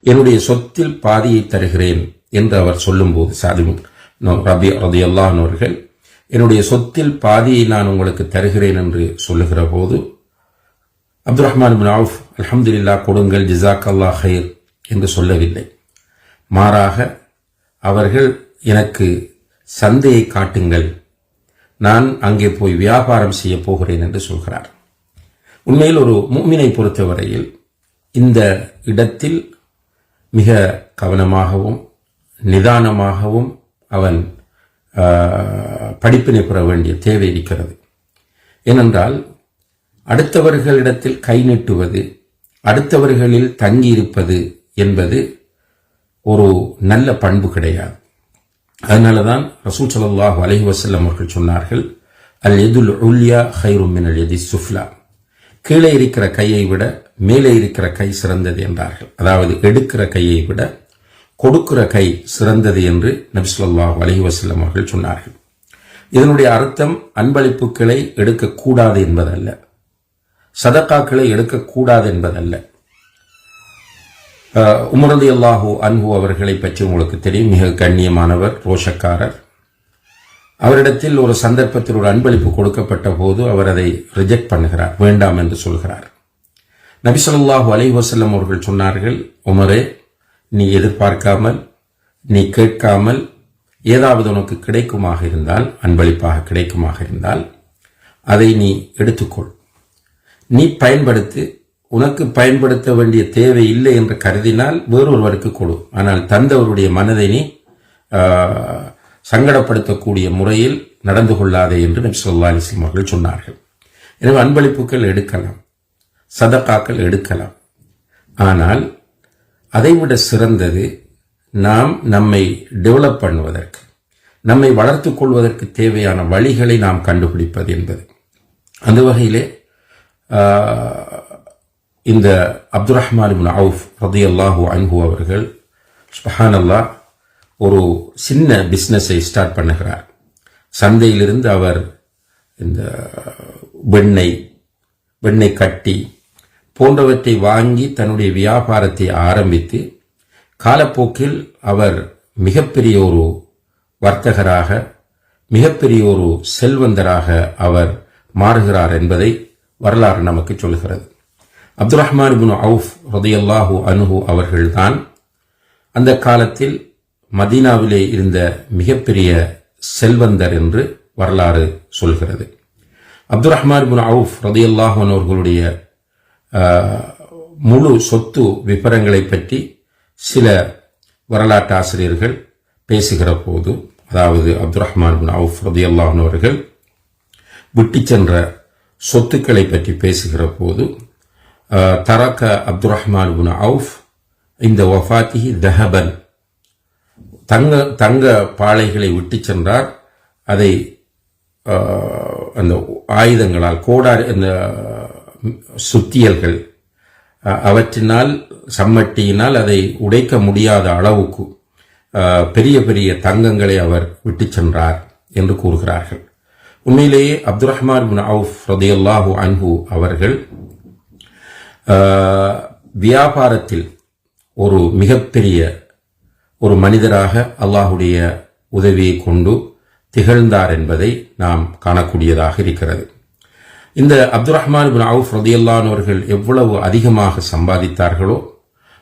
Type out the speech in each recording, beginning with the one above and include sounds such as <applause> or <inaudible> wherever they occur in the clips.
என்னுடைய சொத்தில் பாதியை தருகிறேன் என்று அவர் சொல்லும்போது சாதிம் ரபி ரதி அவர்கள் என்னுடைய சொத்தில் பாதியை நான் உங்களுக்கு தருகிறேன் என்று சொல்லுகிற போது அப்துல் ரஹ்மான் பின் அவுஃப் அல்ஹம்துலில்லா கொடுங்கள் ஜிசாக் அல்லா ஹைர் என்று சொல்லவில்லை. மாறாக அவர்கள் எனக்கு சந்தையை காட்டுங்கள். நான் அங்கே போய் வியாபாரம் செய்ய போகிறேன் என்று சொல்கிறார். உண்மையில் ஒரு மூமினை பொறுத்தவரையில் இந்த இடத்தில் மிக கவனமாகவும் நிதானமாகவும் அவன் படிப்பினை பெற வேண்டிய தேவை இருக்கிறது. ஏனென்றால் அடுத்தவர்களிடத்தில் கை நீட்டுவது அடுத்தவர்களில் தங்கியிருப்பது என்பது ஒரு நல்ல பண்பு கிடையாது. அதனால தான் ரசூல் சல்லாஹூ அலஹி வசல்லம் அவர்கள் சொன்னார்கள் அல் எதுல் உல்யா ஹைரும் மினல் எதி சுஃப்லா கீழே இருக்கிற கையை விட மேலே இருக்கிற கை சிறந்தது என்றார்கள். அதாவது எடுக்கிற கையை விட கொடுக்கிற கை சிறந்தது என்று நபிசுல்லா அலஹி வசல்லம் அவர்கள் சொன்னார்கள். இதனுடைய அர்த்தம் அன்பளிப்புகளை எடுக்கக்கூடாது என்பதல்ல. சதக்காக்களை எடுக்கக்கூடாது என்பதல்ல. உமரது அல்லாஹூ அன்பு அவர்களை பற்றி உங்களுக்கு தெரியும். மிக கண்ணியமானவர் ரோஷக்காரர். அவரிடத்தில் ஒரு சந்தர்ப்பத்தில் ஒரு அன்பளிப்பு கொடுக்கப்பட்ட போது அவர் அதை ரிஜெக்ட் பண்ணுகிறார். வேண்டாம் என்று சொல்கிறார். நபிசல்லாஹு அலை வசல்லம் அவர்கள் சொன்னார்கள் உமரே நீ எதிர்பார்க்காமல் நீ கேட்காமல் ஏதாவது உனக்கு கிடைக்குமாக இருந்தால் அன்பளிப்பாக கிடைக்குமாக இருந்தால் அதை நீ எடுத்துக்கொள். நீ பயன்படுத்தி உனக்கு பயன்படுத்த வேண்டிய தேவை இல்லை என்று கருதினால் வேறொருவருக்கு கொடு. ஆனால் தந்தவருடைய மனதை நீ சங்கடப்படுத்தக்கூடிய முறையில் நடந்து கொள்ளாதே என்று நபி சொல்லா அலிஸ்லாம் அவர்கள் சொன்னார்கள். எனவே அன்பளிப்புகள் எடுக்கலாம் சதக்காக்கள் எடுக்கலாம். ஆனால் அதைவிட சிறந்தது நாம் நம்மை டெவலப் பண்ணுவதற்கு நம்மை வளர்த்து கொள்வதற்கு தேவையான வழிகளை நாம் கண்டுபிடிப்பது என்பது. அந்த வகையிலே இந்த அப்துல் ரஹ்மான் அவுஃப் ரதி அல்லாஹூ அன்ஹூ அவர்கள் ஸ்பஹான் அல்லாஹ் ஒரு சின்ன பிஸ்னஸை ஸ்டார்ட் பண்ணுகிறார். சந்தையிலிருந்து அவர் இந்த வெண்ணெய் வெண்ணெய் கட்டி போன்றவற்றை வாங்கி தன்னுடைய வியாபாரத்தை ஆரம்பித்து காலப்போக்கில் அவர் மிகப்பெரிய ஒரு வர்த்தகராக மிகப்பெரிய ஒரு செல்வந்தராக அவர் மாறுகிறார் என்பதை வரலாறு நமக்கு சொல்கிறது அப்துல் ரஹ்மான் பின் அவுஃப் ரதையல்லாஹூ அனுஹு அவர்கள்தான் அந்த காலத்தில் மதீனாவிலே இருந்த மிகப்பெரிய செல்வந்தர் என்று வரலாறு சொல்கிறது. அப்துல் ரஹ்மான் பின் அவுஃப் ரதியல்லாஹன் அவர்களுடைய முழு சொத்து விபரங்களை பற்றி சில வரலாற்று ஆசிரியர்கள் பேசுகிற போது அதாவது அப்துல் ரஹ்மான் பின் அவுஃப் ரதியல்லாஹன் அவர்கள் விட்டு சென்ற சொத்துக்களை பற்றி பேசுகிற போது தரக்க அப்துல் ரஹ்மான் பின் அவுஃப் இந்த வஃபாத்திஹி தஹபன் தங்க தங்க பாளைகளை விட்டு சென்றார். அதை அந்த ஆயுதங்களால் கோடார் அந்த சுத்தியல்கள் அவற்றினால் சம்மட்டியினால் அதை உடைக்க முடியாத அளவுக்கு பெரிய பெரிய தங்கங்களை அவர் விட்டு சென்றார் என்று கூறுகிறார்கள். உண்மையிலேயே அப்துல் ரஹ்மான் பின் அவுஃப் ரதையல்லாஹூ அன்ஹு அவர்கள் வியாபாரத்தில் ஒரு மிகப்பெரிய ஒரு மனிதராக அல்லாஹுடைய உதவியை கொண்டு திகழ்ந்தார் என்பதை நாம் காணக்கூடியதாக இருக்கிறது. இந்த அப்துல் ரஹ்மான் பின் அவுஃப் ரதியல்லான் அவர்கள் எவ்வளவு அதிகமாக சம்பாதித்தார்களோ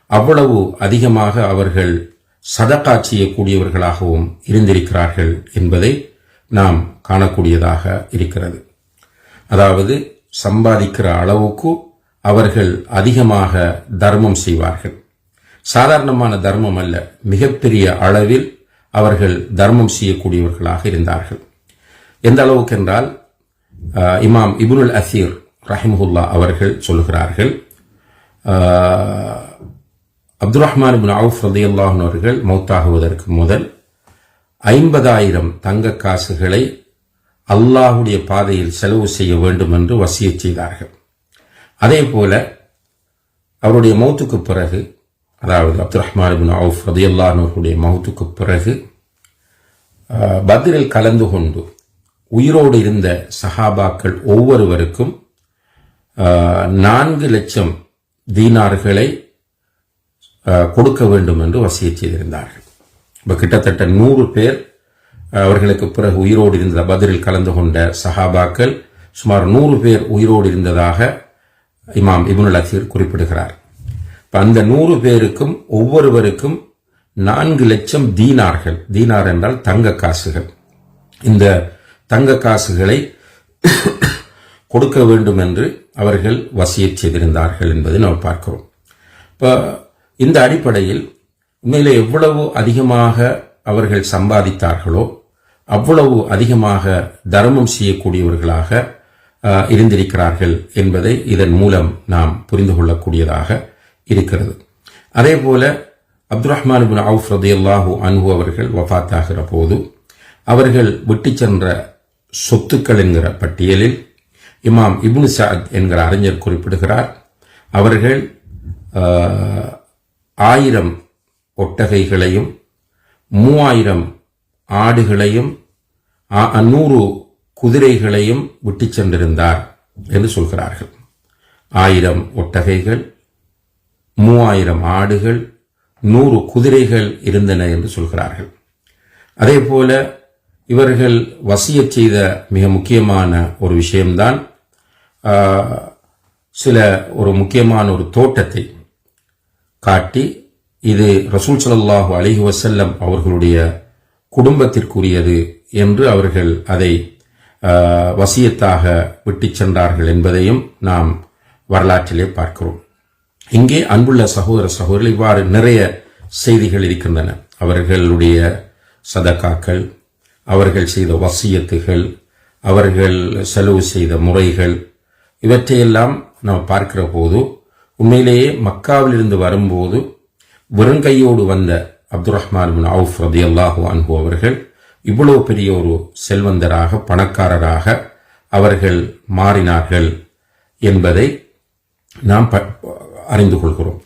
அவ்வளவு அதிகமாக அவர்கள் சதக்கா செய்யக்கூடியவர்களாகவும் இருந்திருக்கிறார்கள் என்பதை நாம் காணக்கூடியதாக இருக்கிறது. அதாவது சம்பாதிக்கிற அளவுக்கு அவர்கள் அதிகமாக தர்மம் செய்வார்கள். சாதாரணமான தர்மம் அல்ல. மிகப்பெரிய அளவில் அவர்கள் தர்மம் செய்யக்கூடியவர்களாக இருந்தார்கள். எந்த அளவுக்கு என்றால் இமாம் இபுனுல் அசீர் ரஹிமுல்லா அவர்கள் சொல்கிறார்கள் அப்துல் ரஹ்மான் இபின் அவுஃப் ரதியுல்லாஹன் அவர்கள் மௌத்தாகுவதற்கு முதல் ஐம்பதாயிரம் தங்க காசுகளை அல்லாஹுடைய பாதையில் செலவு செய்ய வேண்டும் என்று வசிய செய்தார்கள். அதே போல அவருடைய மௌத்துக்கு பிறகு அதாவது அப்துல் ரஹ்மான் இபின் அவுஃப் ரதியுல்லாஹனுடைய மௌத்துக்கு பிறகு பத்ரில் கலந்து கொண்டு உயிரோடு இருந்த சஹாபாக்கள் ஒவ்வொருவருக்கும் நான்கு லட்சம் தீனார்களை கொடுக்க வேண்டும் என்று வசிய செய்திருந்தார்கள். இப்ப கிட்டத்தட்ட நூறு பேர் அவர்களுக்கு பிறகு உயிரோடு இருந்த பதிலில் கலந்து கொண்ட சஹாபாக்கள் சுமார் நூறு பேர் உயிரோடு இருந்ததாக இமாம் இபுனுல் அசீர் குறிப்பிடுகிறார். இப்போ அந்த நூறு பேருக்கும் ஒவ்வொருவருக்கும் நான்கு லட்சம் தீனார்கள். தீனார் என்றால் தங்க காசுகள். இந்த தங்க காசுகளை <coughs> கொடுக்க வேண்டும் என்று அவர்கள் வசியச் செய்திருந்தார்கள் என்பதை நாம் பார்க்கிறோம். இப்போ இந்த அடிப்படையில் உண்மையிலே எவ்வளவு அதிகமாக அவர்கள் சம்பாதித்தார்களோ அவ்வளவு அதிகமாக தர்மம் செய்யக்கூடியவர்களாக இருந்திருக்கிறார்கள் என்பதை இதன் மூலம் நாம் புரிந்து கொள்ளக்கூடியதாக இருக்கிறது. அதே போல அப்துல் ரஹ்மான் பின் அவுஃப் ரதியல்லாஹு அன்பு அவர்கள் வஃபாத்தாகிற போது அவர்கள் விட்டு சென்ற சொத்துக்கள் என்கிற பட்டியலில் இமாம் இப்னு சாத் என்கிற அறிஞர் குறிப்பிடுகிறார். அவர்கள் ஆயிரம் ஒட்டகைகளையும் மூவாயிரம் ஆடுகளையும் நூறு குதிரைகளையும் விட்டு சென்றிருந்தார் என்று சொல்கிறார்கள். ஆயிரம் ஒட்டகைகள் மூவாயிரம் ஆடுகள் நூறு குதிரைகள் இருந்தன என்று சொல்கிறார்கள். அதே போல இவர்கள் வசியச் செய்த மிக முக்கியமான ஒரு விஷயம்தான் சில ஒரு முக்கியமான ஒரு தோட்டத்தை காட்டி இது ரசூல் சலல்லாஹு அலிஹி வசல்லம் அவர்களுடைய குடும்பத்திற்குரியது என்று அவர்கள் அதை வசியத்தாக விட்டு சென்றார்கள் என்பதையும் நாம் வரலாற்றிலே பார்க்கிறோம். இங்கே அன்புள்ள சகோதர சகோதரர்கள் இவ்வாறு நிறைய செய்திகள் இருக்கின்றன. அவர்களுடைய சதக்காக்கள் அவர்கள் செய்த வசியத்துகள் அவர்கள் செலவு செய்த முறைகள் இவற்றையெல்லாம் நாம் பார்க்கிற போது உண்மையிலேயே மக்காவிலிருந்து வரும்போது வெறுங்கையோடு வந்த அப்துல் ரஹ்மான் பின் அவுஃப் ரதியல்லாஹு அன்ஹு அவர்கள் இவ்வளவு பெரிய ஒரு செல்வந்தராக பணக்காரராக அவர்கள் மாறினார்கள் என்பதை நாம் ப- அறிந்து கொள்கிறோம்.